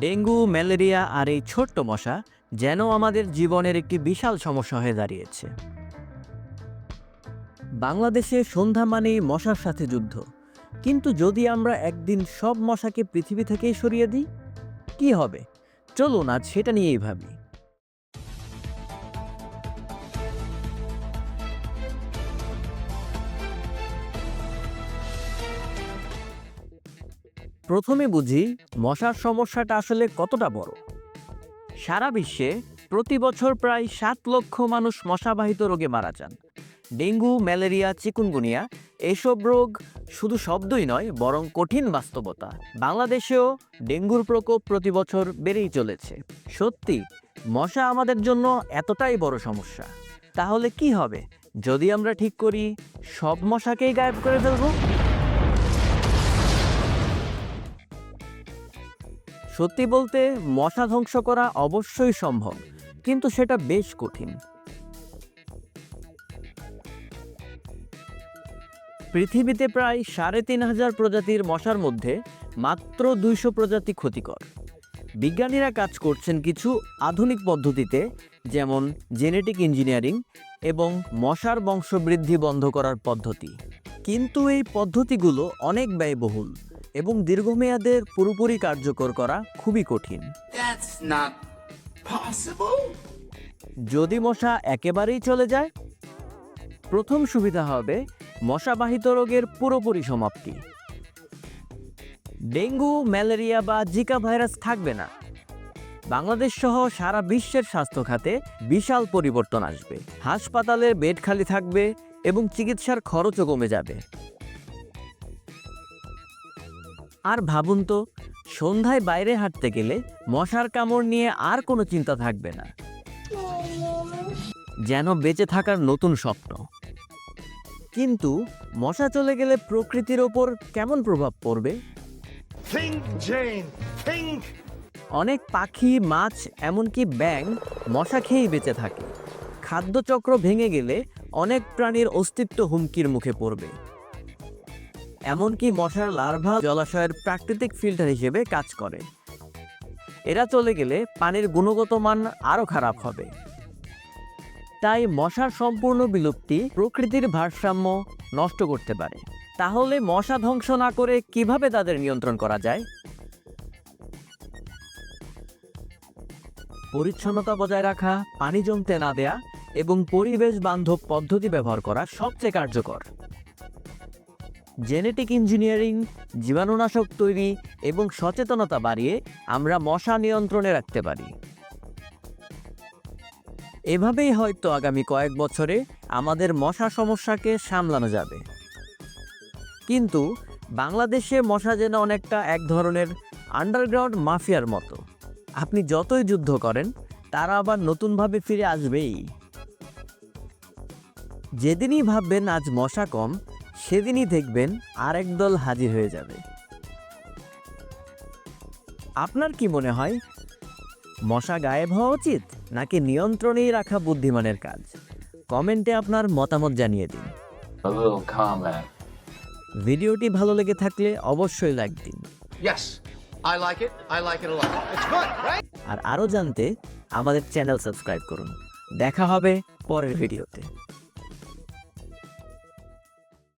Dengue, malaria আর এই ছোট্ট মশা যেন আমাদের জীবনের একটি বিশাল সমস্যা হয়ে দাঁড়িয়েছে। বাংলাদেশে সন্ধ্যা মানেই মশার সাথে যুদ্ধ। কিন্তু যদি আমরা একদিন সব মশাকে পৃথিবী থেকেই সরিয়ে দিই, কি হবে? চলুন আজ সেটা নিয়েই ভাবি। প্রথমে বুঝি মশার সমস্যাটা আসলে কতটা বড়। সারা বিশ্বে প্রতি বছর প্রায় সাত লক্ষ মানুষ মশাবাহিত রোগে মারা যান। ডেঙ্গু, ম্যালেরিয়া, চিকুনগুনিয়া এসব রোগ শুধু শব্দই নয়, বরং কঠিন বাস্তবতা। বাংলাদেশেও ডেঙ্গুর প্রকোপ প্রতি বছর বেড়েই চলেছে। সত্যি, মশা আমাদের জন্য এতটাই বড় সমস্যা। তাহলে কি হবে? যদি আমরা ঠিক করি, সব মশাকেই গায়েব করে ফেলব? সত্যি বলতে, মশা ধ্বংস করা অবশ্যই সম্ভব, কিন্তু সেটা বেশ কঠিন। পৃথিবীতে প্রায় সাড়ে তিন হাজার প্রজাতির মশার মধ্যে মাত্র দুইশো প্রজাতি ক্ষতিকর। বিজ্ঞানীরা কাজ করছেন কিছু আধুনিক পদ্ধতিতে, যেমন জেনেটিক ইঞ্জিনিয়ারিং এবং মশার বংশবৃদ্ধি বন্ধ করার পদ্ধতি। কিন্তু এই পদ্ধতিগুলো অনেক ব্যয়বহুল। এবং দীর্ঘমেয়াদের পুরোপুরি কার্যকর করা খুবই কঠিন। যদি মশা একেবারেই চলে যায় প্রথম সুবিধা হবে মশাবাহিত রোগের পুরোপুরি সমাপ্তি। ডেঙ্গু ম্যালেরিয়া বা জিকা ভাইরাস থাকবে না। বাংলাদেশ সহ সারা বিশ্বের স্বাস্থ্য খাতে বিশাল পরিবর্তন আসবে। হাসপাতালের বেড খালি থাকবে এবং চিকিৎসার খরচও কমে যাবে। আর ভাবুন তো সন্ধ্যায় বাইরে হাঁটতে গেলে মশার কামড় নিয়ে আর কোনো চিন্তা থাকবে না। যেন বেঁচে থাকার নতুন স্বপ্ন। কিন্তু মশা চলে গেলে প্রকৃতির ওপর কেমন প্রভাব পড়বে. অনেক পাখি মাছ এমনকি ব্যাং মশা খেয়েই বেঁচে থাকে। খাদ্যচক্র ভেঙে গেলে অনেক প্রাণীর অস্তিত্ব হুমকির মুখে পড়বে। এমনকি মশার লার্ভা জলাশয়ের প্রাকৃতিক ফিল্টার হিসেবে কাজ করে। এরা চলে গেলে পানির গুণগত মান আরও খারাপ হবে। তাই মশার সম্পূর্ণ বিলুপ্তি প্রকৃতির ভারসাম্য নষ্ট করতে পারে। তাহলে মশা ধ্বংস না করে কীভাবে তাদের নিয়ন্ত্রণ করা যায়? পরিচ্ছন্নতা বজায় রাখা, পানি জমতে না দেয়া এবং পরিবেশ বান্ধব পদ্ধতি ব্যবহার করা সবচেয়ে কার্যকর। জেনেটিক ইঞ্জিনিয়ারিং, জীবাণুনাশক তৈরি এবং সচেতনতা বাড়িয়ে আমরা মশা নিয়ন্ত্রণে রাখতে পারি। এভাবেই হয়তো আগামী কয়েক বছরে আমাদের মশা সমস্যাকে সামলানো যাবে। কিন্তু বাংলাদেশে মশা যেন অনেকটা এক ধরনের আন্ডারগ্রাউন্ড মাফিয়ার মতো। আপনি যতই যুদ্ধ করেন, তারা আবার নতুনভাবে ফিরে আসবেই। যেদিনই ভাববেন আজ মশা কম সেদিনই দেখবেন আরেক দল হাজির হয়ে যাবে। আপনার কি মনে হয় মশা গায়েব হওয়া উচিত নাকি নিয়ন্ত্রণেই রাখা বুদ্ধিমানের কাজ? কমেন্টে আপনার মতামত জানিয়ে দিন. ভিডিওটি ভালো লেগে থাকলে অবশ্যই লাইক দিন? আর আরও জানতে আমাদের চ্যানেল সাবস্ক্রাইব করুন। দেখা হবে পরের ভিডিওতে।